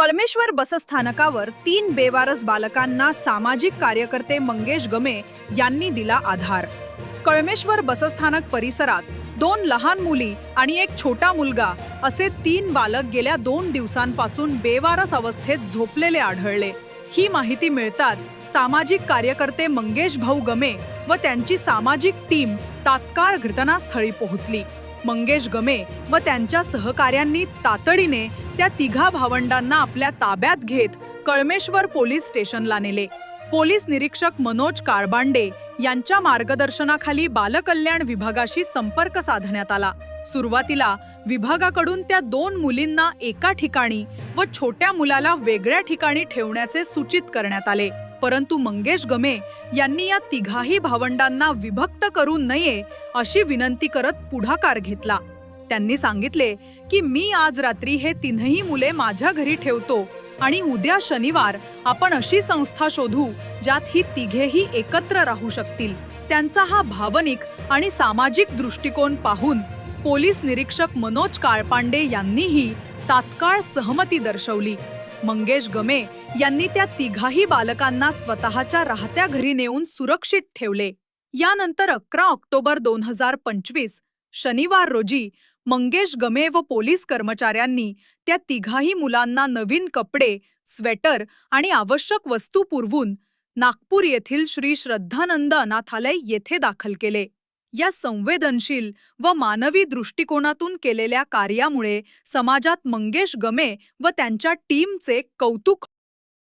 कळमेश्वर बसस्थानकावर तीन बेवारस बालकांना सामाजिक कार्यकर्ते मंगेश गमे यांनी दिला आधार. कळमेश्वर बसस्थानक परिसरात दोन लहान मुली आणि एक छोटा मुलगा असे तीन बालक गेल्या दोन दिवसांपासून बेवारस अवस्थेत झोपलेले आढळले. ही माहिती मिळताच सामाजिक कार्यकर्ते मंगेश भाऊ गमे व त्यांची सामाजिक टीम तात्काळ घटनास्थळी पोहोचली. मंगेश गमे व त्यांच्या सहकाऱ्यांनी तातडीने त्या तिघा भावंडांना आपल्या ताब्यात घेत कळमेश्वर पोलीस स्टेशनला नेले. पोलीस निरीक्षक मनोज कारबांडे यांच्या मार्गदर्शनाखाली बालकल्याण विभागाशी संपर्क साधण्यात आला. सुरुवातीला विभागाकडून त्या दोन मुलींना एका ठिकाणी व छोट्या मुलाला वेगळ्या ठिकाणी ठेवण्याचे सूचित करण्यात आले. परंतु मंगेश गमे यांनी या तिघाही भावंडांना विभक्त करू नये अशी विनंती करत पुढाकार घेतला. त्यांनी सांगितले की मी आज रात्री हे तीनही मुले माझ्या घरी ठेवतो आणि उद्या शनिवार आपण अशी संस्था शोधू ज्यात ही तिघेही एकत्र राहू शकतील. त्यांचा हा भावनिक आणि सामाजिक दृष्टिकोन पाहून पोलीस निरीक्षक मनोज काळपांडे यांनीही तात्काळ सहमती दर्शवली. मंगेश गमे यांनी त्या तिघाही बालकांना स्वतःच्या राहत्या घरी नेऊन सुरक्षित ठेवले. यानंतर अकरा ऑक्टोबर दोन हजार पंचवीस शनिवार रोजी मंगेश गमे व पोलीस कर्मचाऱ्यांनी त्या तिघाही मुलांना नवीन कपडे स्वेटर आणि आवश्यक वस्तू पुरवून नागपूर येथील श्री श्रद्धानंद अनाथालय येथे दाखल केले. या संवेदनशील व मानवी दृष्टिकोनातून केलेल्या कार्यामुळे समाजात मंगेश गमे व त्यांच्या टीमचे कौतुक